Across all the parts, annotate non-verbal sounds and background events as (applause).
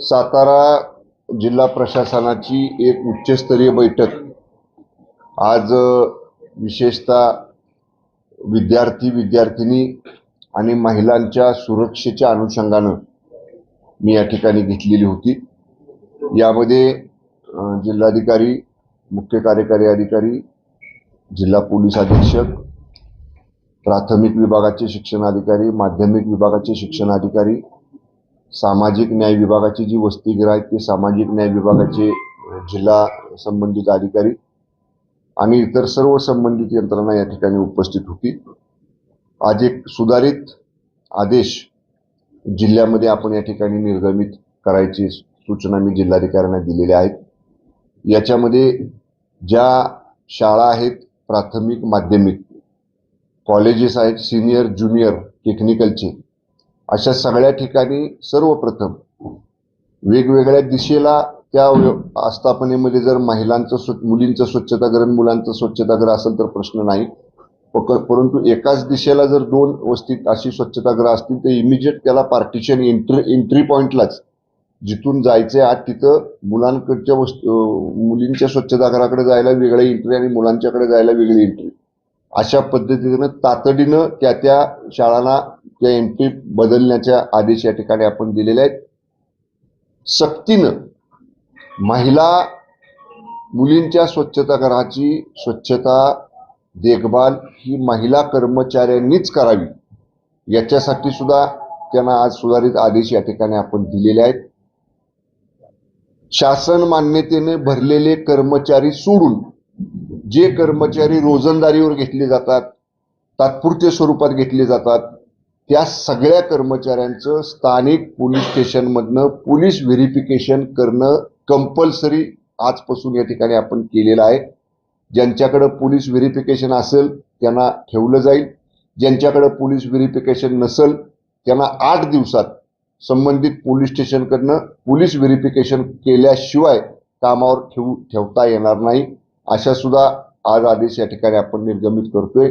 सातारा जिल्हा प्रशासनाची एक उच्चस्तरीय बैठक. आज विशेषतः विद्यार्थी विद्यार्थिनी आणि महिलांच्या सुरक्षेच्या अनुषंगानं मी या ठिकाणी घेतलेली होती. यामध्ये जिल्हाधिकारी मुख्य कार्यकारी अधिकारी जिल्हा पोलीस अधीक्षक प्राथमिक विभागाचे शिक्षणाधिकारी माध्यमिक विभागाचे शिक्षणाधिकारी सामाजिक न्याय विभागाची जी वसतिगृह आहेत ते सामाजिक न्याय विभागाचे जिल्हा संबंधित अधिकारी आणि इतर सर्व संबंधित यंत्रणा या ठिकाणी उपस्थित होती. आज एक सुधारित आदेश जिल्ह्यामध्ये आपण या ठिकाणी निर्गमित करायची सूचना मी जिल्हाधिकाऱ्यांना दिलेल्या आहेत याच्यामध्ये ज्या शाळा आहेत प्राथमिक माध्यमिक कॉलेजेस आहेत सिनियर ज्युनियर टेक्निकलचे अशा सगळ्या ठिकाणी सर्वप्रथम वेगवेगळ्या दिशेला त्या आस्थापनेमध्ये जर महिलांचं स्व मुलींचं स्वच्छतागृह आणि मुलांचं स्वच्छताग्रह असेल तर प्रश्न नाही. परंतु एकाच दिशेला जर दोन वस्तीत अशी स्वच्छतागृह असतील तर इमिजिएट त्याला पार्टिशन एंट्री एंट्री पॉईंटलाच जिथून जायचे आत तिथं मुलांकडच्या वस्तू मुलींच्या स्वच्छतागृहाकडे जायला वेगळी एंट्री आणि मुलांच्याकडे जायला वेगळी एंट्री अशा पद्धतीनं तातडीनं त्या त्या शाळांना त्या एंट्री बदलण्याच्या आदेश या ठिकाणी आपण दिलेले आहेत. सक्तीनं महिला मुलींच्या स्वच्छतागृहाची स्वच्छता देखभाल ही महिला कर्मचाऱ्यांनीच करावी. याच्यासाठी सुद्धा त्यांना आज सुधारित आदेश या ठिकाणी आपण दिलेले आहेत. शासन मान्यतेने भरलेले कर्मचारी सोडून जे कर्मचारी रोजंदारीवर घेतले जातात तात्पुरते स्वरूपात घेतले जातात त्या सगळ्या कर्मचाऱ्यांचं स्थानिक पोलीस स्टेशनमधनं पोलीस व्हेरिफिकेशन करणं कंपल्सरी आजपासून या ठिकाणी आपण केलेलं आहे. ज्यांच्याकडं पोलीस व्हेरिफिकेशन असेल त्यांना ठेवलं जाईल. ज्यांच्याकडं पोलीस व्हेरिफिकेशन नसेल त्यांना आठ दिवसात संबंधित पोलीस स्टेशनकडनं पोलीस व्हेरिफिकेशन केल्याशिवाय कामावर ठेवू ठेवता येणार नाही. अशा सुद्धा आज आदेश या ठिकाणी आपण निर्गमित करतोय.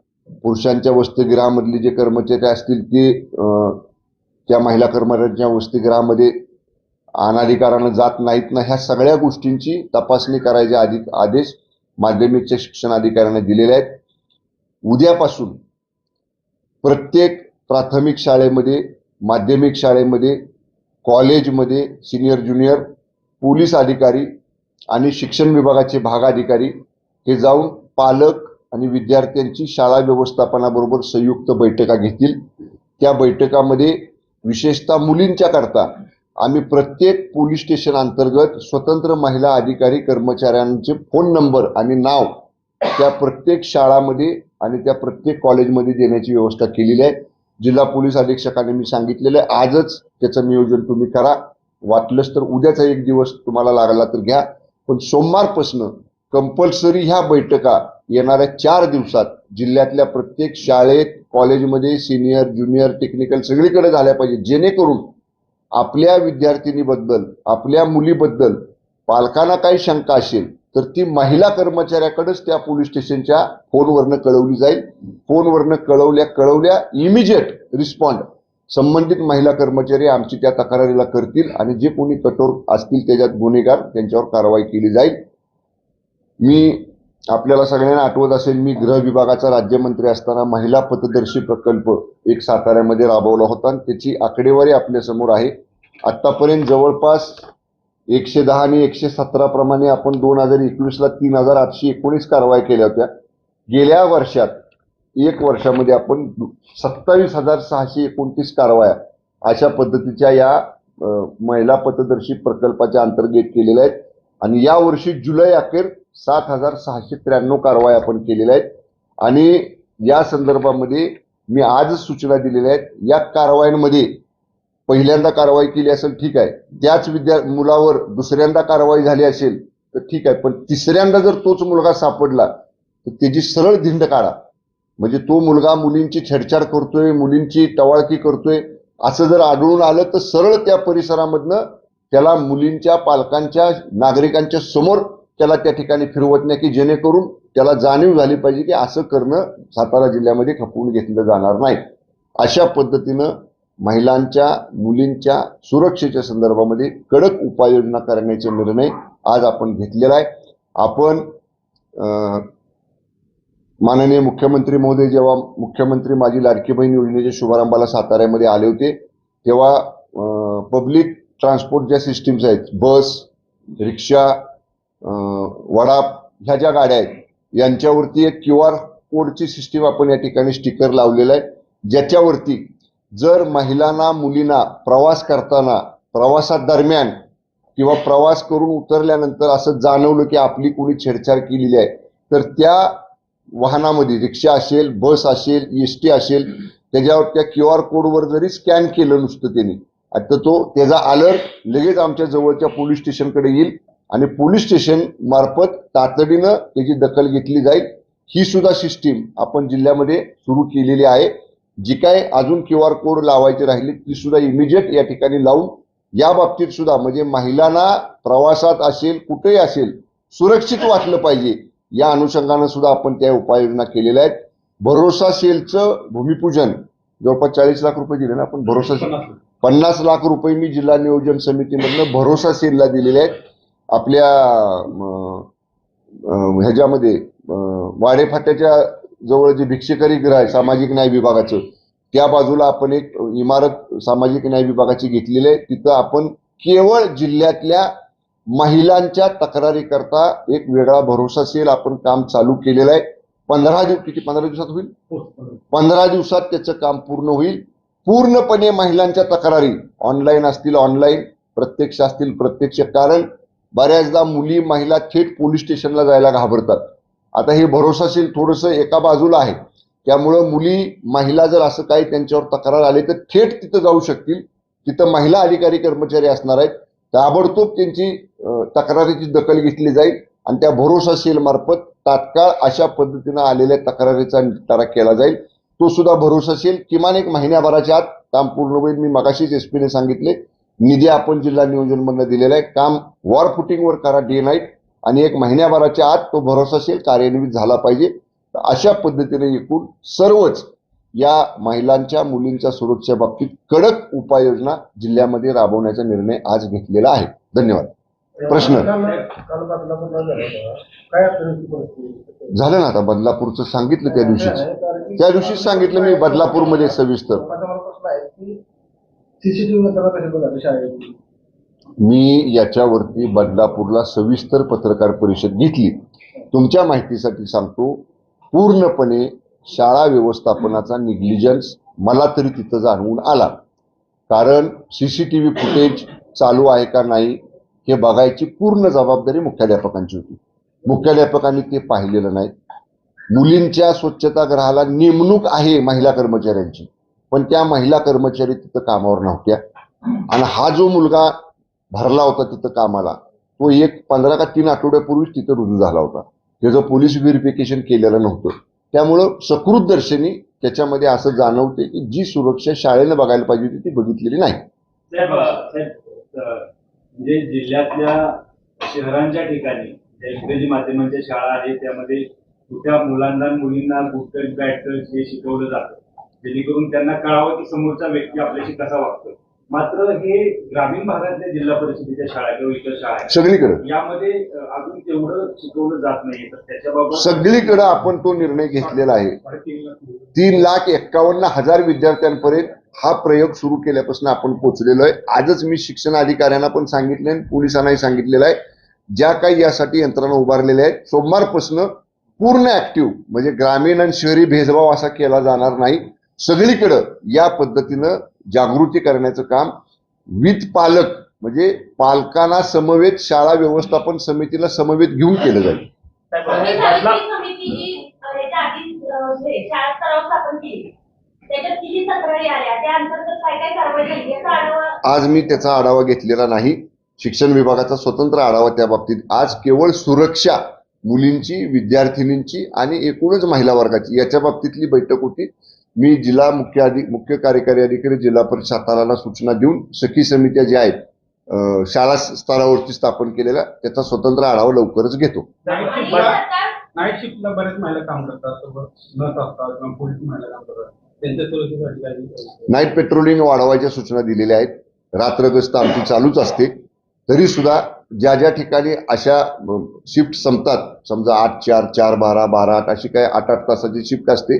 पुरुषांच्या वसतिगृहामधले जे कर्मचारी असतील ते त्या महिला कर्मचाऱ्यांच्या वसतिगृहामध्ये अनाधिकारानं जात नाहीत ना ह्या सगळ्या गोष्टींची तपासणी करायचे आधी आदेश माध्यमिकच्या शिक्षण अधिकाऱ्यांना दिलेले आहेत. उद्यापासून प्रत्येक प्राथमिक शाळेमध्ये माध्यमिक शाळेमध्ये कॉलेजमध्ये सिनियर ज्युनियर पोलीस अधिकारी आणि शिक्षण विभागाचे भागाधिकारी हे जाऊन पालक आणि विद्यार्थ्यांची शाळा व्यवस्थापनाबरोबर संयुक्त बैठका घेतील. त्या बैठकामध्ये विशेषतः मुलींच्या करता आम्ही प्रत्येक पोलीस स्टेशन अंतर्गत स्वतंत्र महिला अधिकारी कर्मचाऱ्यांचे फोन नंबर आणि नाव त्या प्रत्येक शाळामध्ये आणि त्या प्रत्येक कॉलेजमध्ये देण्याची व्यवस्था केलेली आहे. जिल्हा पोलीस अधीक्षकांनी मी सांगितलेलं आहे आजच त्याचं नियोजन तुम्ही करा. वाटलंच तर उद्याचा एक दिवस तुम्हाला लागला तर घ्या. पण सोमवारपासनं कंपल्सरी ह्या बैठका येणाऱ्या चार दिवसात जिल्ह्यातल्या प्रत्येक शाळेत कॉलेजमध्ये सिनियर ज्युनियर टेक्निकल सगळीकडे झाल्या पाहिजे. जेणेकरून आपल्या विद्यार्थिनीबद्दल आपल्या मुलीबद्दल पालकांना काही शंका असेल तर ती महिला कर्मचाऱ्याकडेच त्या पोलीस स्टेशनच्या फोनवरनं कळवली जाईल. फोनवरनं कळवल्या कळवल्या इमिजिएट रिस्पॉन्ड संबंधित महिला कर्मचारी आमची त्या तक्रारीला करतील आणि जे कोणी कठोर असतील त्याच्यात गुन्हेगार त्यांच्यावर कारवाई केली जाईल. मी आपल्याला सगळ्यांना आठवत असेल मी गृह विभागाचा राज्यमंत्री असताना महिला पथदर्शी प्रकल्प एक साताऱ्यामध्ये राबवला होता आणि त्याची आकडेवारी आपल्यासमोर आहे. आत्तापर्यंत जवळपास एकशे दहा आणि एकशे सतरा प्रमाणे आपण दोन हजार एकवीसला तीन हजार आठशे एकोणीस कारवाई केल्या होत्या. गेल्या वर्षात एक वर्षामध्ये आपण सत्तावीस हजार सहाशे एकोणतीस कारवाया अशा पद्धतीच्या या महिला पथदर्शी प्रकल्पाच्या अंतर्गत केलेल्या आहेत. आणि या वर्षी जुलै अखेर सात हजार सहाशे त्र्याण्णव कारवाया आपण केलेल्या आहेत. आणि या संदर्भामध्ये मी आजच सूचना दिलेल्या आहेत. या कारवायांमध्ये पहिल्यांदा कारवाई केली असेल ठीक आहे. त्याच विद्या मुलावर दुसऱ्यांदा कारवाई झाली असेल तर ठीक आहे. पण तिसऱ्यांदा जर तोच मुलगा सापडला तर त्याची सरळ धिंड काढा. म्हणजे तो मुलगा मुलींची छेडछाड करतोय मुलींची टवाळकी करतोय असं जर आढळून आलं तर सरळ त्या परिसरामधनं त्याला मुलींच्या पालकांच्या नागरिकांच्या समोर त्याला त्या ठिकाणी फिरवत नाही की जेणेकरून त्याला जाणीव झाली पाहिजे की असं करणं सातारा जिल्ह्यामध्ये खपवून घेतलं जाणार नाही. अशा पद्धतीनं महिलांच्या मुलींच्या सुरक्षेच्या संदर्भामध्ये कडक उपाययोजना करण्याचे निर्णय आज आपण घेतलेला आहे. आपण माननीय मुख्यमंत्री महोदय जेव्हा मुख्यमंत्री माझी लाडकी बहीण योजनेच्या शुभारंभाला साताऱ्यामध्ये आले होते तेव्हा पब्लिक ट्रान्सपोर्ट ज्या सिस्टीम्स आहेत बस रिक्षा वडाप ह्या ज्या गाड्या आहेत यांच्यावरती एक क्यू आर कोडची सिस्टीम आपण या ठिकाणी स्टिकर लावलेला आहे. ज्याच्यावरती जर महिलांना मुलींना प्रवास करताना प्रवासादरम्यान किंवा प्रवास करून उतरल्यानंतर असं जाणवलं की आपली कोणी छेडछाड केलेली आहे तर त्या वाहनामध्ये रिक्षा असेल बस असेल एस टी असेल त्याच्यावर त्या क्यू आर कोडवर जरी स्कॅन केलं नुसतं त्यांनी आता तो त्याचा अलर्ट लगेच आमच्या जवळच्या पोलीस स्टेशनकडे येईल आणि पोलीस स्टेशन मार्फत तातडीनं त्याची दखल घेतली जाईल. ही सुद्धा सिस्टीम आपण जिल्ह्यामध्ये सुरू केलेली आहे. जी काय अजून क्यू आर कोड लावायची राहिली ती सुद्धा इमिजिएट या ठिकाणी लावून या बाबतीत सुद्धा म्हणजे महिलांना प्रवासात असेल कुठेही असेल सुरक्षित वाटलं पाहिजे या अनुषंगानं सुद्धा आपण त्या उपाययोजना केलेल्या आहेत. भरोसा सेलचं भूमिपूजन जवळपास चाळीस लाख रुपये दिले ना आपण भरोसा सेल. पन्नास लाख रुपये मी जिल्हा नियोजन समितीमधनं भरोसा सेलला दिलेले आहेत. आपल्या ह्याच्यामध्ये वाडेफाट्याच्या जवळ जे भिक्षेकरी गृह आहे सामाजिक न्याय विभागाचं त्या बाजूला आपण एक इमारत सामाजिक न्याय विभागाची घेतलेली आहे. तिथं आपण केवळ जिल्ह्यातल्या महिलांच्या तक्रारीकरता एक वेगळा भरोसा सेल आपण काम चालू केलेलं आहे. पंधरा दिवस किती पंधरा दिवसात होईल? पंधरा दिवसात त्याचं काम पूर्ण होईल. पूर्णपणे महिलांच्या तक्रारी. ऑनलाईन असतील ऑनलाईन प्रत्यक्ष असतील प्रत्यक्ष. कारण बऱ्याचदा मुली महिला थेट पोलीस स्टेशनला जायला घाबरतात. आता हे भरोसाशील थोडंसं एका बाजूला आहे. त्यामुळं मुली महिला जर असं काही त्यांच्यावर तक्रार आली तर थेट तिथं जाऊ शकतील. तिथं महिला अधिकारी कर्मचारी असणार आहेत. ताबडतोब त्यांची तक्रारीची दखल घेतली जाईल आणि त्या भरोसा मार्फत तात्काळ अशा पद्धतीनं आलेल्या तक्रारीचा निपटारा केला जाईल. तो सुद्धा भरोसा असेल. किमान एक महिन्याभराच्या आत काम पूर्ण होईल. मी मगाशीच एस पीने सांगितले निधी आपण जिल्हा नियोजनमधनं दिलेला आहे. काम वॉर फुटिंगवर करा डे नाईट आणि एक महिन्याभराच्या आत तो भरोसा असेल कार्यान्वित झाला पाहिजे. तर अशा पद्धतीने एकूण सर्वच या महिलांच्या मुलींच्या सुरक्षेबाबतीत कडक उपाययोजना जिल्ह्यामध्ये राबवण्याचा निर्णय आज घेतलेला आहे. धन्यवाद. प्रश्न. झालं ना आता बदलापूरचं सांगितलं त्या दिवशीच. त्या दिवशीच सांगितलं मी बदलापूरमध्ये सविस्तर. मी याच्यावरती बदलापूरला सविस्तर पत्रकार परिषद घेतली. तुमच्या माहितीसाठी सांगतो पूर्णपणे शाळा व्यवस्थापनाचा निग्लिजन्स मला तरी तिथं जाणवून आला. कारण C C T V footage चालू आहे का नाही हे बघायची पूर्ण जबाबदारी मुख्याध्यापकांची होती. मुख्याध्यापकांनी ते पाहिलेलं नाही. मुलींच्या स्वच्छतागृहाला नेमणूक आहे महिला कर्मचाऱ्यांची. पण त्या महिला कर्मचारी तिथं कामावर नव्हत्या. आणि हा जो मुलगा भरला होता तिथं कामाला तो एक पंधरा का तीन आठवड्यापूर्वीच तिथं रुजू झाला होता. त्याचं पोलीस व्हेरिफिकेशन केलेलं नव्हतं. त्यामुळं सकृत दर्शनी त्याच्यामध्ये असं जाणवते की जी सुरक्षा शाळेनं बघायला पाहिजे होती ती बघितलेली नाही. म्हणजे जिल्ह्यातल्या शहरांच्या ठिकाणी इंग्रजी माध्यमांच्या शाळा आहेत त्यामध्ये कुठल्या मुलांना मुलींना गुटकट बॅटकट हे शिकवलं जातं. जेणेकरून त्यांना कळावं की समोरचा व्यक्ती आपल्याशी कसा वागतो मात्र हे ग्रामीण भागातल्या जिल्हा परिषदेच्या शाळा किंवा इतर शाळा सगळीकडे? यामध्ये अजून तेवढं शिकवलं जात नाही तर त्याच्याबाबत सगळीकडे आपण तो निर्णय घेतलेला आहे. तीन लाख एक्कावन्न हजार विद्यार्थ्यांपर्यंत हा प्रयोग सुरू केल्यापासून आपण पोहोचलेलो आहे. आजच मी शिक्षण अधिकाऱ्यांना पण सांगितले पोलिसांनाही सांगितलेलं आहे. ज्या काही यासाठी यंत्रणा उभारलेल्या आहेत सोमवारपासून पूर्ण ऍक्टिव्ह म्हणजे ग्रामीण आणि शहरी भेदभाव असा केला जाणार नाही. सगळीकडं या पद्धतीनं जागृती करण्याचं काम विथ पालक म्हणजे पालकांना समवेत शाळा व्यवस्थापन समितीला समवेत घेऊन केलं जाईल. शाळा त्याच्यात किती तक्रारी आल्या? त्या अंतर्गत काय काय कारवाई झाली? याचा आढावा आज मी त्याचा आढावा घेतलेला नाही. शिक्षण विभागाचा स्वतंत्र आढावा त्या बाबतीत. आज केवळ सुरक्षा मुलींची विद्यार्थिनींची आणि एकूणच महिला वर्गाची. याच्या बाबतीतली बैठक होती. मी जिल्हा मुख्य अधि मुख्य कार्यकारी अधिकारी जिल्हा परिषद साताराला सूचना देऊन सखी समित्या ज्या आहेत शाळा स्तरावरती स्थापन केलेल्या त्याचा स्वतंत्र आढावा लवकरच घेतो. नाईट शिफ्टला बरेच महिला काम करतात सोबत नर्स असतात किंवा पोलीस महिला काम करतात. त्यांच्या सुरक्षेसाठी काही नाईट पेट्रोलिंग वाढवायच्या सूचना दिलेल्या आहेत. रात्रगस्त आमची चालूच असते. तरी सुद्धा ज्या ज्या ठिकाणी अशा शिफ्ट संपतात समजा आठ चार चार बारा बारा आठ अशी काय आठ आठ तासाची शिफ्ट असते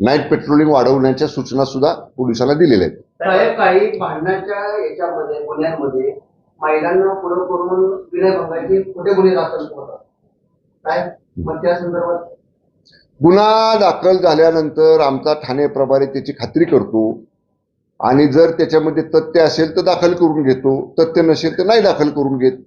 नाईट पेट्रोलिंग वाढवण्याच्या सूचना सुद्धा पोलिसांना दिलेल्या आहेत. साहेब काही भांडणाच्या याच्यामध्ये गुन्ह्यांमध्ये महिलांना पुढे करून विनयभंगाचे कुठे गुन्हे दाखल होतात? काय मग त्या संदर्भात गुन्हा दाखल झाल्यानंतर आमचा ठाणे प्रभारी त्याची खात्री करतो. आणि जर त्याच्यामध्ये तथ्य असेल तर दाखल करून घेतो. तथ्य नसेल तर नाही दाखल करून घेत.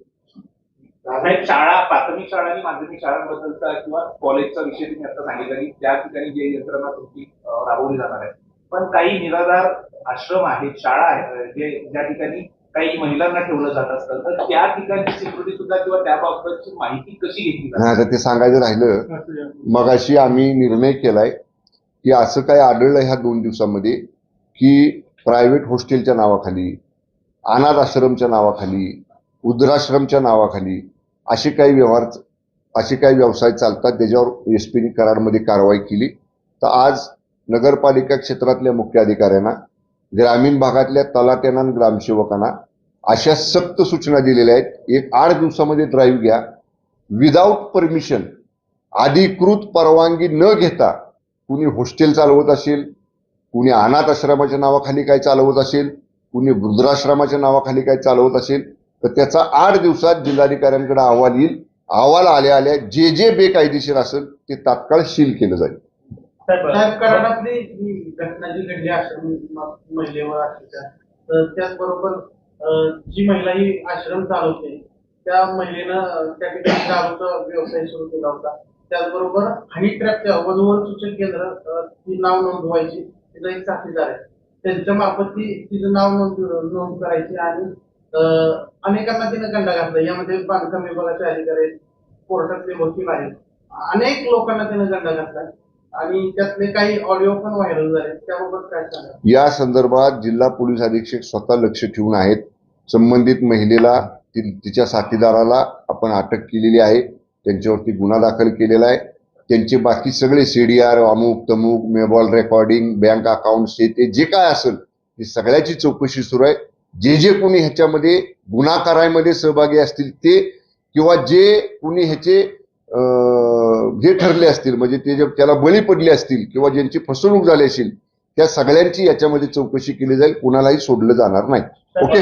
शाळा प्राथमिक शाळा आणि माध्यमिक शाळांबद्दलचा किंवा कॉलेजचा विषय तुम्ही आता सांगितला की त्या ठिकाणी जे यंत्रणा तुमची राबवली जाणार आहे. पण काही निराधार आश्रम आहेत शाळा आहेत जे ज्या ठिकाणी काही महिलांना ठेवलं जात असतं तर त्या ठिकाणी सिक्युरिटी सुद्धा किंवा त्याबाबतची माहिती कशी घेतली जाते? आता ते सांगायचं राहिलं मगाशी आम्ही निर्णय केलाय की असं काय आढळलं ह्या दोन दिवसामध्ये की प्रायव्हेट हॉस्टेलच्या नावाखाली अनाथ आश्रमच्या नावाखाली वृद्धाश्रमच्या नावाखाली असे काही व्यवहार असे काही व्यवसाय चालतात त्याच्यावर एस पीने करारमध्ये कारवाई केली. तर आज नगरपालिका क्षेत्रातल्या मुख्य अधिकाऱ्यांना ग्रामीण भागातल्या तलाट्यांना आणि ग्रामसेवकांना अशा सक्त सूचना दिलेल्या आहेत. एक आठ दिवसामध्ये ड्राईव्ह घ्या. विदाऊट परमिशन अधिकृत परवानगी न घेता कुणी हॉस्टेल चालवत असेल कुणी अनाथ आश्रमाच्या नावाखाली काय चालवत असेल कुणी वृद्धाश्रमाच्या नावाखाली काय चालवत असेल तर त्याचा आठ दिवसात जिल्हाधिकाऱ्यांकडे अहवाल येईल. अहवाल आल्या आल्या जे जे बेकायदेशीर असेल ते तात्काळ सील केलं जाईल. घटना जी घडली त्याचबरोबर जी महिला ही आश्रम चालवते त्या महिलेनं त्या ठिकाणी दारूचा व्यवसाय सुरू केला होता. त्याचबरोबर हनी ट्रॅपच्या वधूवर सूचक केंद्र ती नाव नोंदवायची तिचा एक साथीदार आहे. त्यांच्या मार्फत ती तिचं नाव नोंद नोंद करायची आणि अनेकांना तिनं गंडा घातला. यामध्ये बांधकाम विभागाचे अधिकारी आहेत कोर्टातले वकील आहेत. अनेक लोकांना तिनं गंडा घातला. आणि त्यातले काही ऑडिओ पण व्हायरल झाले. त्याबाबत काय सांगा या संदर्भात जिल्हा पोलीस अधीक्षक स्वतः लक्ष ठेवून आहेत. संबंधित महिलेला ति- तिच्या साथीदाराला आपण अटक केलेली आहे. त्यांच्यावरती गुन्हा दाखल केलेला आहे. त्यांचे बाकी सगळे सी डी आर अमुक तमुक मेबॉल रेकॉर्डिंग बँक अकाउंट हे ते जे काय असेल ते सगळ्याची चौकशी सुरू आहे. जे जे कोणी ह्याच्यामध्ये गुन्हा करायमध्ये सहभागी असतील ते किंवा जे कोणी ह्याचे हे ठरले असतील म्हणजे ते जे त्याला बळी पडले असतील किंवा ज्यांची फसवणूक झाली असेल त्या सगळ्यांची याच्यामध्ये चौकशी केली जाईल कुणालाही सोडलं जाणार नाही. ओके?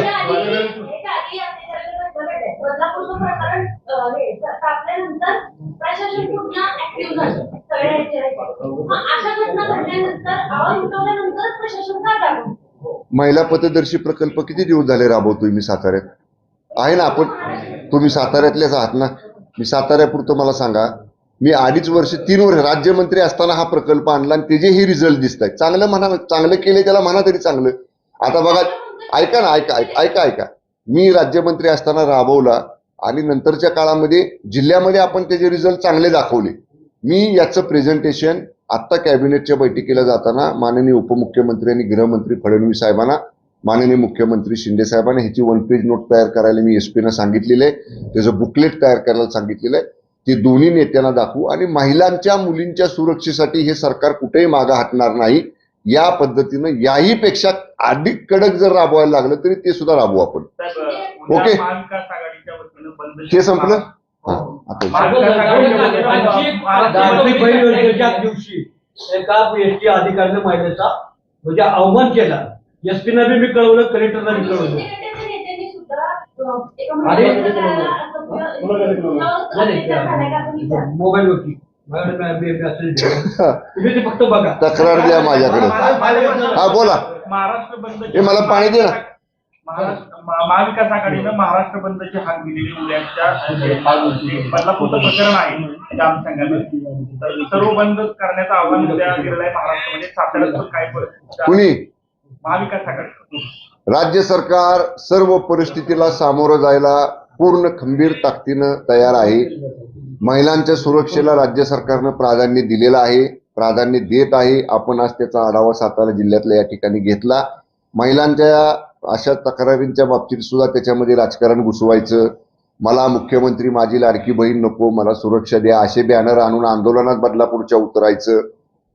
महिला पथदर्शी प्रकल्प किती दिवस झाले राबवतोय मी साताऱ्यात? आहे ना आपण? तुम्ही साताऱ्यातलेच आहात ना? मी साताऱ्यापुरतं मला सांगा मी अडीच वर्ष तीन वर्ष राज्यमंत्री असताना हा प्रकल्प आणला आणि त्याचेही रिझल्ट दिसत आहेत चांगलं म्हणा चांगलं केले त्याला म्हणा तरी चांगलं. आता बघा ऐका ना ऐका ऐका ऐका ऐका. मी राज्यमंत्री असताना राबवला आणि नंतरच्या काळामध्ये जिल्ह्यामध्ये आपण त्याचे रिझल्ट चांगले दाखवले. मी याचं प्रेझेंटेशन आत्ता कॅबिनेटच्या बैठकीला जाताना माननीय उपमुख्यमंत्री आणि गृहमंत्री फडणवीस साहेबांना माननीय मुख्यमंत्री शिंदे साहेबांना ह्याची वन पेज नोट तयार करायला मी एस पीनं सांगितलेलं आहे. त्याचं बुकलेट तयार करायला सांगितलेलं आहे. ते दोन्ही नेत्यांना दाखवू आणि महिलांच्या मुलींच्या सुरक्षेसाठी हे सरकार कुठेही मागं हटणार नाही या पद्धतीनं याही पेक्षा अधिक कडक जर राबवायला लागलं तरी ते सुद्धा राबवू आपण. ओके. हे संपलं? हा. दिवशी एका अधिकाऱ्याने महिलेचा म्हणजे अवमान केला. बी मी कळवलं कलेक्टरला बी कळवलं. मोबाईल वरती (laughs) फक्त बघा. तक्रार द्या माझ्याकडे. हा बोला. महाराष्ट्र बंद हे मला पाणी दे ना. महाविकास आघाडीनं महाराष्ट्र बंदची हाक दिलेली उद्याच्या जे बदलापूरचं प्रकरण आहे? त्या अनुषंगाने तर सर्व बंद करण्याचं आव्हान उद्या केलेलं आहे महाराष्ट्रामध्ये साताऱ्यात पण काय कुणी? महाविकास आघाडी. राज्य सरकार सर्व परिस्थितीला सामोरं जायला पूर्ण खंबीर ताकदीनं तयार आहे. महिलांच्या सुरक्षेला राज्य सरकारनं प्राधान्य दिलेलं आहे. प्राधान्य देत आहे. आपण आज त्याचा आढावा सातारा जिल्ह्यातल्या या ठिकाणी घेतला. महिलांच्या अशा तक्रारींच्या बाबतीत सुद्धा त्याच्यामध्ये राजकारण घुसवायचं. मला मुख्यमंत्री माझी लाडकी बहीण नको मला सुरक्षा द्या असे बॅनर आणून आंदोलनात बदलापूरच्या उतरायचं.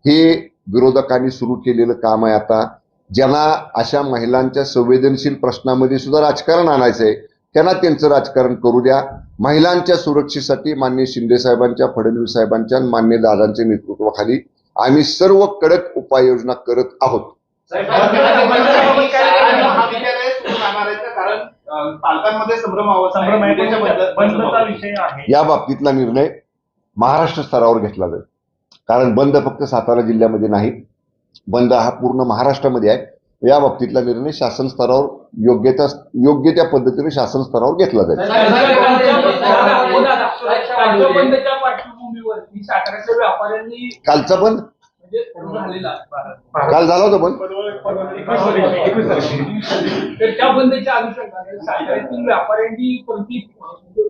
हे विरोधकांनी सुरू केलेलं काम आहे आता. ज्यांना अशा महिलांच्या संवेदनशील प्रश्नामध्ये सुद्धा राजकारण आणायचं आहे त्यांना त्यांचं राजकारण करू द्या. महिलांच्या सुरक्षेसाठी मान्य शिंदे साहेबांच्या फडणवीस साहेबांच्या मान्य दादांच्या नेतृत्वाखाली आम्ही सर्व कडक उपाययोजना करत आहोत. या बाबतीतला निर्णय महाराष्ट्र स्तरावर घेतला जाईल. कारण बंद फक्त सातारा जिल्ह्यामध्ये नाही बंद हा पूर्ण महाराष्ट्रामध्ये आहे. या बाबतीतला निर्णय शासन स्तरावर योग्य त्या योग्य त्या पद्धतीने शासन स्तरावर घेतला जाईल कालचा म्हणजे आहे. काल झाला होता बंद तर त्या बंदच्या अनुषंगाने व्यापाऱ्यांनी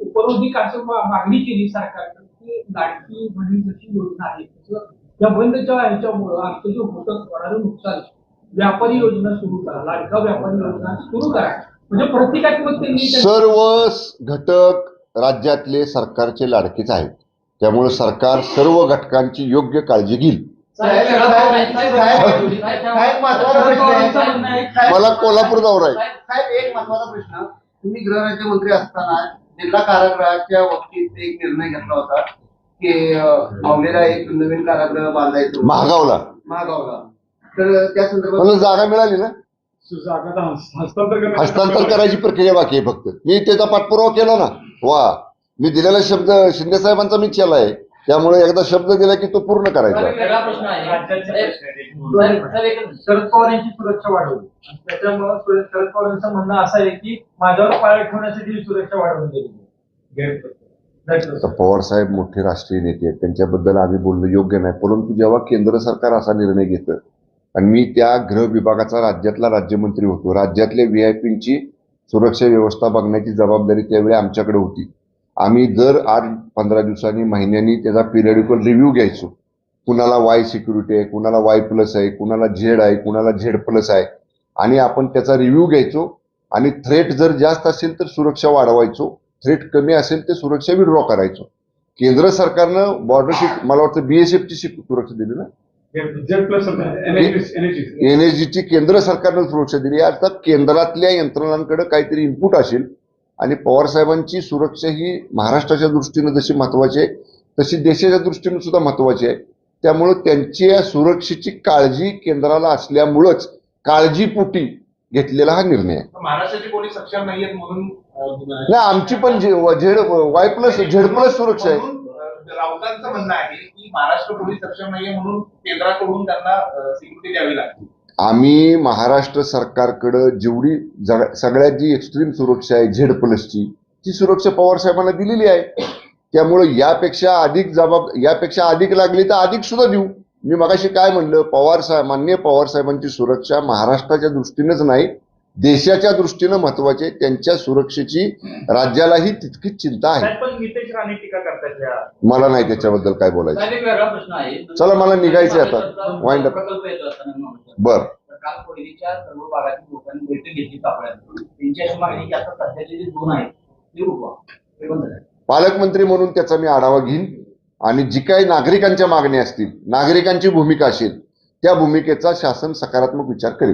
उपरोधी मागणी केली सरकारनं की लाडकी बहीण जशी योजना आहे तसं या बंदच्या ह्याच्यामुळं आमचं जे होतं होणारं नुकसान व्यापारी योजना सुरू करा लाडका व्यापारी योजना सुरू करा म्हणजे प्रतिकात्मक त्यांनी सर्व घटक राज्यातले सरकारचे लाडकेच आहेत त्यामुळे सरकार सर्व घटकांची योग्य काळजी घेईल मला कोल्हापूर दौरा आहे साहेब एक महत्त्वाचा प्रश्न तुम्ही गृहराज्यमंत्री असताना जिल्हा कारागृहाच्या बाबतीत एक निर्णय घेतला होता की मावलेला एक नवीन कारागृह बांधायचं महागावला महागावला तर त्या संदर्भात मला जागा मिळाली ना? हस्तांतर हस्तांतर करायची प्रक्रिया बाकी आहे फक्त. मी त्याचा पाठपुरावा केला ना. वा. मी दिलेला शब्द शिंदे साहेबांचा मी केला आहे त्यामुळे एकदा शब्द दिला की तो पूर्ण करायचा. वेगळा प्रश्न आहे. राज्याचे प्रश्न शरद पवार यांची सुरक्षा वाढवली. त्याच्यामुळं शरद पवारांचं म्हणणं असं आहे की माझ्यावर पाय ठेवण्यासाठी ही सुरक्षा वाढवून गेली. आता पवार साहेब मोठे राष्ट्रीय नेते आहेत. त्यांच्याबद्दल आम्ही बोलणं योग्य नाही. परंतु जेव्हा केंद्र सरकार असा निर्णय घेतं आणि मी त्या गृह विभागाचा राज्यातला राज्यमंत्री होतो. राज्यातल्या व्ही आय पींची सुरक्षा व्यवस्था बघण्याची जबाबदारी त्यावेळी आमच्याकडे होती. आम्ही दर आठ पंधरा दिवसांनी महिन्यांनी त्याचा पिरियडिकल रिव्ह्यू घ्यायचो. कुणाला वाय सिक्युरिटी आहे कुणाला वाय प्लस आहे कुणाला झेड आहे कुणाला झेड प्लस आहे. आणि आपण त्याचा रिव्ह्यू घ्यायचो. आणि थ्रेट जर जास्त असेल तर सुरक्षा वाढवायचो. थ्रेट कमी असेल तर सुरक्षा विड्रॉ करायचो. केंद्र सरकारनं बॉर्डरशिप मला वाटतं बीएसएफची सुरक्षा दिली ना? जेड प्लस एनएसजीची केंद्र सरकारनं सुरक्षा दिली अर्थात केंद्रातल्या यंत्रणांकडे काहीतरी इनपुट असेल आणि पवार साहेबांची सुरक्षा ही महाराष्ट्राच्या दृष्टीनं जशी महत्वाची आहे तशी देशाच्या दृष्टीनं सुद्धा महत्वाची आहे. त्यामुळं त्यांची या सुरक्षेची काळजी केंद्राला असल्यामुळंच काळजीपोटी घेतलेला हा निर्णय आहे. महाराष्ट्राची पोलीस सक्षम नाहीयेत म्हणून अं, नाही आमची पण Z Y plus Z plus सुरक्षा आहे. राऊतांचं म्हणणं आहे की महाराष्ट्र पोलीस सक्षम नाहीये म्हणून केंद्राकडून त्यांना सिक्युरिटी द्यावी लागते. आम्ही महाराष्ट्र सरकारकडं जेवढी सगळ्यात जी एक्स्ट्रीम सुरक्षा आहे झेड प्लसची ती सुरक्षा पवार साहेबांना दिलेली आहे. त्यामुळे यापेक्षा अधिक जबाब यापेक्षा अधिक लागली तर अधिक सुद्धा देऊ. मी मगाशी काय म्हणलं पवार साहेब मान्य पवार साहेबांची सुरक्षा महाराष्ट्राच्या दृष्टीनेच नाही देशाच्या दृष्टीनं महत्वाची आहे त्यांच्या सुरक्षेची राज्यालाही तितकीच चिंता आहे. टीका करतात मला नाही त्याच्याबद्दल काय बोलायचं साहेब, एक वेगळा प्रश्न आहे चला, मला निघायचंय आता. Wind up. प्रकल्प येतो असताना महाराष्ट्रात. बर तर काल कोयरीच्या सर्व भागातील लोकांनी बैठक घेतली सापड्यात त्यांची अशी मागणी की आता सध्याचे जे दोन आहेत ते उभा ते बंद झाले. पालकमंत्री म्हणून त्याचा मी आढावा घेईन आणि जी काही नागरिकांच्या मागण्या असतील नागरिकांची भूमिका असेल त्या भूमिकेचा शासन सकारात्मक विचार करेल.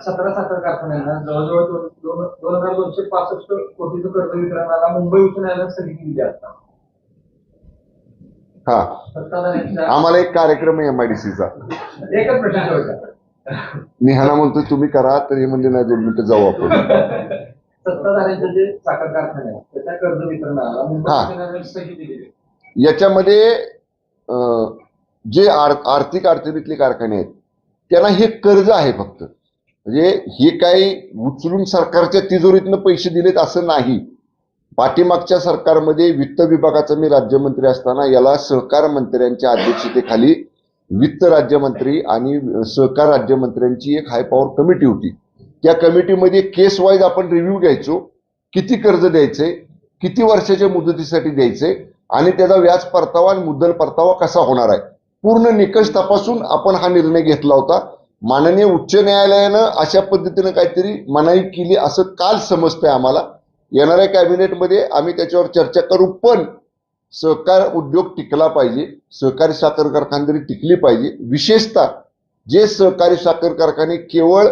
सतरा साखर कारखान्यांना जवळजवळ दोन हजार दोनशे पासष्ट कोटीचं कर्ज वितरणाला मुंबई उच्च न्यायालयात स्थगिती दिली आता. हा. आम्हाला एक कार्यक्रम आहे एमआयडीसीचा एकच प्रश्न निहाना म्हणतो तुम्ही करा तर हे म्हणजे नाही दोन मिनिटं जाऊ आपण. (laughs) सत्ताधाऱ्यांचे जे साखर कारखाने आहेत त्याच्या कर्ज वितरणाला मुंबई. उच्च न्यायालयात स्थगिती दिली याच्यामध्ये जे आर- आर्थिक अडचणीतले कारखाने आहेत त्यांना हे कर्ज आहे फक्त. म्हणजे हे काही उचलून सरकारच्या तिजोरीतनं पैसे दिलेत असं नाही. पाठीमागच्या सरकारमध्ये वित्त विभागाचा मी राज्यमंत्री असताना याला सहकार मंत्र्यांच्या अध्यक्षतेखाली वित्त राज्यमंत्री आणि सहकार राज्यमंत्र्यांची एक हाय पॉवर कमिटी होती. त्या कमिटीमध्ये केस वाईज आपण रिव्ह्यू घ्यायचो. किती कर्ज द्यायचे किती वर्षाच्या मुदतीसाठी द्यायचे आणि त्याचा व्याज परतावा आणि मुद्दल परतावा कसा होणार आहे. पूर्ण निकष तपासून आपण हा निर्णय घेतला होता. माननीय उच्च न्यायालयानं अशा पद्धतीनं काहीतरी मनाई केली असं काल समजतंय आम्हाला. येणाऱ्या कॅबिनेटमध्ये आम्ही त्याच्यावर चर्चा करू पण सहकार उद्योग टिकला पाहिजे सहकारी साखर कारखानदारी टिकली पाहिजे. विशेषतः जे सहकारी साखर कारखाने केवळ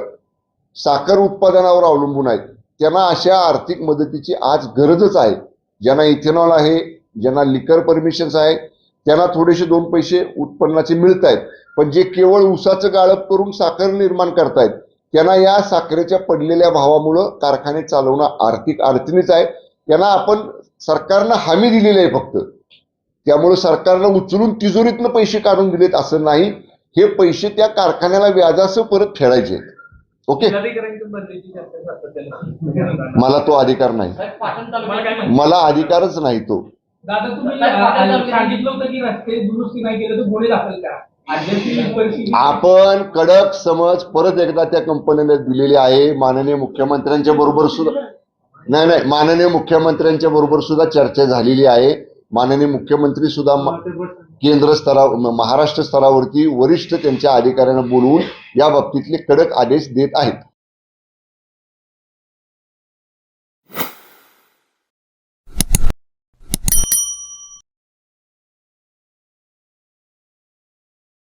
साखर उत्पादनावर अवलंबून आहेत त्यांना अशा आर्थिक मदतीची आज गरजच आहे. ज्यांना इथेनॉल आहे ज्यांना लिकर परमिशन्स आहे त्यांना थोडेसे दोन पैसे उत्पन्नाचे मिळत आहेत पण जे केवळ ऊसाचं गाळप करून साखर निर्माण करतायत त्यांना या साखरेच्या पडलेल्या भावामुळं कारखाने चालवणं आर्थिक अडचणीच आहे. त्यांना आपण सरकारनं हमी दिलेली आहे फक्त. त्यामुळे सरकारनं उचलून तिजोरीतनं पैसे काढून दिलेत असं नाही. हे पैसे त्या कारखान्याला व्याजासह परत फेडायचे ओके? मला तो अधिकार नाही? मला अधिकारच नाही तो. दादा तुम्ही सांगितलं होतं की रस्ते दुरुस्ती नाही केलं तर गुन्हे दाखल करा. आपण कडक समज परत एकदा त्या कंपनीने दिलेली आहे. माननीय मुख्यमंत्र्यांच्या बरोबर सुद्धा नाही नाही. माननीय मुख्यमंत्र्यांच्या बरोबर सुद्धा चर्चा झालेली आहे. माननीय मुख्यमंत्री सुद्धा केंद्र स्तरा म- महाराष्ट्र स्तरावरती वरिष्ठ त्यांच्या अधिकाऱ्यांना बोलवून या बाबतीतले कडक आदेश देत आहेत.